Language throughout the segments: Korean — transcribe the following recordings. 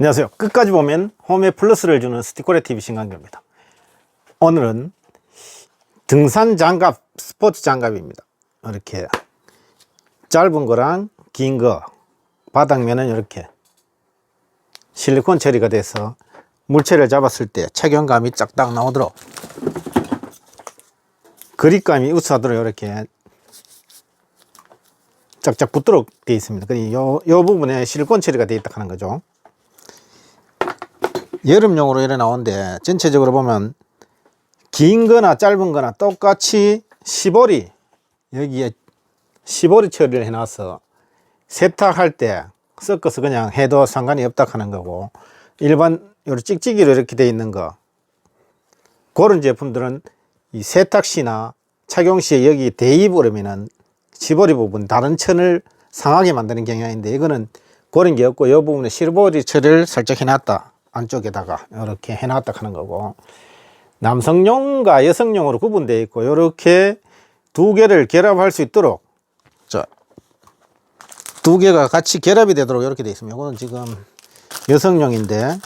안녕하세요. 끝까지 보면 홈에 플러스를 주는 스티커레 TV 신강규입니다. 오늘은 등산 장갑, 스포츠 장갑입니다. 이렇게 짧은 거랑 긴 거, 바닥면은 이렇게 실리콘 처리가 돼서 물체를 잡았을 때 착용감이 짝딱 나오도록 그립감이 우수하도록 이렇게 짝짝 붙도록 되어 있습니다. 요 부분에 실리콘 처리가 되어 있다 하는 거죠. 여름용으로 이래 나오는데 전체적으로 보면 긴 거나 짧은 거나 똑같이 시보리 여기에 시보리 처리를 해놔서 세탁할 때 섞어서 그냥 해도 상관이 없다 하는 거고 일반 요런 찍찍이로 이렇게 돼 있는 거 그런 제품들은 이 세탁 시나 착용 시에 여기 대입을 하면은 시보리 부분 다른 천을 상하게 만드는 경향인데 이거는 그런 게 없고 이 부분에 시보리 처리를 살짝 해놨다 안쪽에다가 이렇게 해놨다 하는 거고 남성용과 여성용으로 구분되어 있고 이렇게 두 개를 결합할 수 있도록 자, 두 개가 같이 결합이 되도록 이렇게 되어 있습니다. 이거는 지금 여성용인데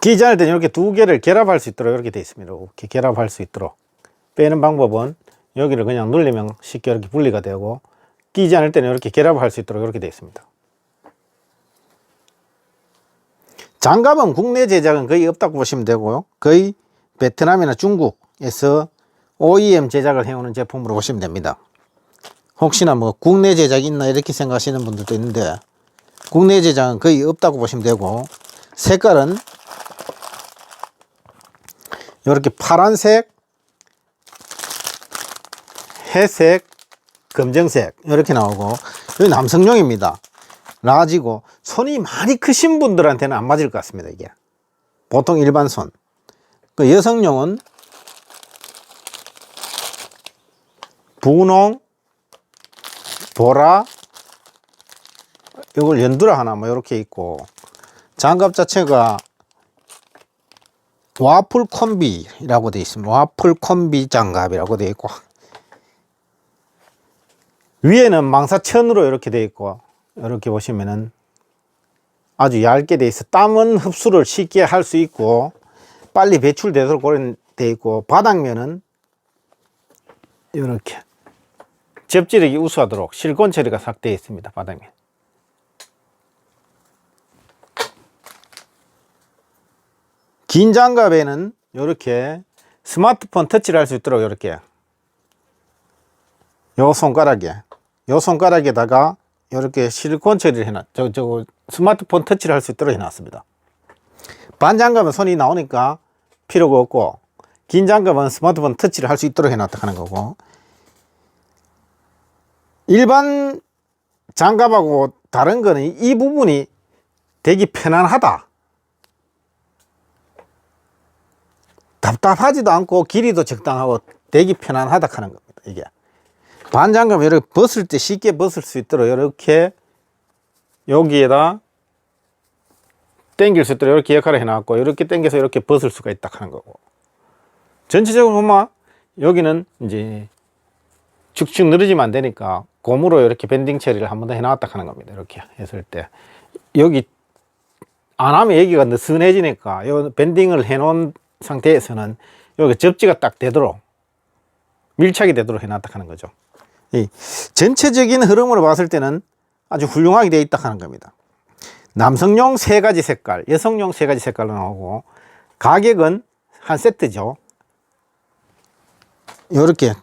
기장할 때는 이렇게 두 개를 결합할 수 있도록 이렇게 되어 있습니다. 이렇게 결합할 수 있도록 빼는 방법은 여기를 그냥 눌리면 쉽게 이렇게 분리가 되고 끼지 않을 때는 이렇게 결합할 수 있도록 이렇게 되어 있습니다. 장갑은 국내 제작은 거의 없다고 보시면 되고요. 거의 베트남이나 중국에서 OEM 제작을 해오는 제품으로 보시면 됩니다. 혹시나 뭐 국내 제작이 있나 이렇게 생각하시는 분들도 있는데 국내 제작은 거의 없다고 보시면 되고 색깔은 이렇게 파란색, 회색, 검정색 이렇게 나오고 여기 남성용입니다. 라지고 손이 많이 크신 분들한테는 안 맞을 것 같습니다. 이게 보통 일반 손. 그 여성용은 분홍, 보라, 이걸 연두라 하나 뭐 이렇게 있고 장갑 자체가 와플 콤비라고 되어 있습니다. 와플 콤비 장갑이라고 되어 있고 위에는 망사천으로 이렇게 되어 있고 이렇게 보시면은 아주 얇게 되어 있어. 땀은 흡수를 쉽게 할 수 있고 빨리 배출되도록 되어 있고 바닥면은 이렇게 접지력이 우수하도록 실리콘 처리가 싹 되어 있습니다 바닥면. 긴 장갑에는 이렇게 스마트폰 터치를 할 수 있도록 이렇게 요 손가락에 요 손가락에다가 이렇게 실리콘 처리를 해놨 저, 저 스마트폰 터치를 할 수 있도록 해놨습니다. 반장갑은 손이 나오니까 필요가 없고 긴 장갑은 스마트폰 터치를 할 수 있도록 해놨다 하는 거고. 일반 장갑하고 다른 거는 이 부분이 되게 편안하다. 답답하지도 않고 길이도 적당하고 되게 편안하다 하는 겁니다 이게 반장갑 이렇게 벗을 때 쉽게 벗을 수 있도록 이렇게 여기에다 당길 수 있도록 이렇게 역할을 해놨고 이렇게 당겨서 이렇게 벗을 수가 있다 하는 거고. 전체적으로 보면 여기는 이제 축축 늘어지면 안 되니까 고무로 이렇게 밴딩 처리를 한 번 더 해놨다 하는 겁니다. 이렇게 했을 때. 여기 안 하면 여기가 느슨해지니까 요 밴딩을 해놓은 상태에서는 여기 접지가 딱 되도록 밀착이 되도록 해놨다 하는 거죠. 이 전체적인 흐름으로 봤을 때는 아주 훌륭하게 되어 있다 하는 겁니다. 남성용 세 가지 색깔, 여성용 세 가지 색깔로 나오고 가격은 한 세트죠. 이렇게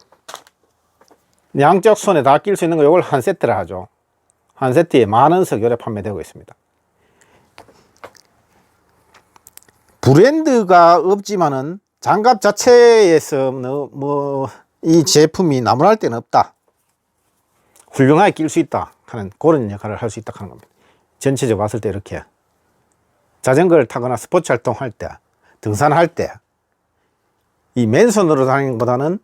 양쪽 손에 다 낄 수 있는 거 이걸 한 세트라 하죠. 한 세트에 만 원석 요래 판매되고 있습니다. 브랜드가 없지만은 장갑 자체에서 뭐 이 제품이 나무랄 데는 없다. 훌륭하게 낄 수 있다 하는 그런 역할을 할 수 있다 하는 겁니다. 전체적으로 봤을 때 이렇게 자전거를 타거나 스포츠 활동할 때, 등산할 때, 이 맨손으로 다니는 것보다는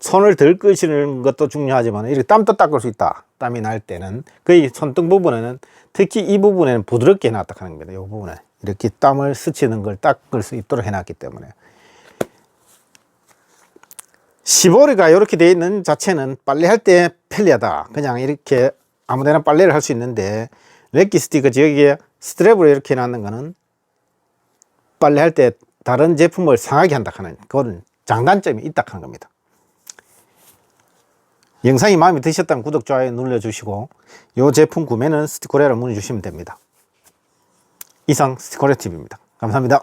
손을 덜 끄시는 것도 중요하지만 이렇게 땀도 닦을 수 있다. 땀이 날 때는 거의 손등 부분에는 특히 이 부분에는 부드럽게 해놨다 하는 겁니다. 이 부분에 이렇게 땀을 스치는 걸 닦을 수 있도록 해놨기 때문에 시보리가 이렇게 되어 있는 자체는 빨래할 때 편리하다. 그냥 이렇게 아무데나 빨래를 할 수 있는데 렉기 스티커 저기에 스트랩으로 이렇게 놨는 거는 빨래할 때 다른 제품을 상하게 한다 하는 그런 장단점이 있다 하는 겁니다. 영상이 마음에 드셨다면 구독, 좋아요 눌러주시고 이 제품 구매는 스티커레를 문의 주시면 됩니다. 이상 스티커레 TV입니다. 감사합니다.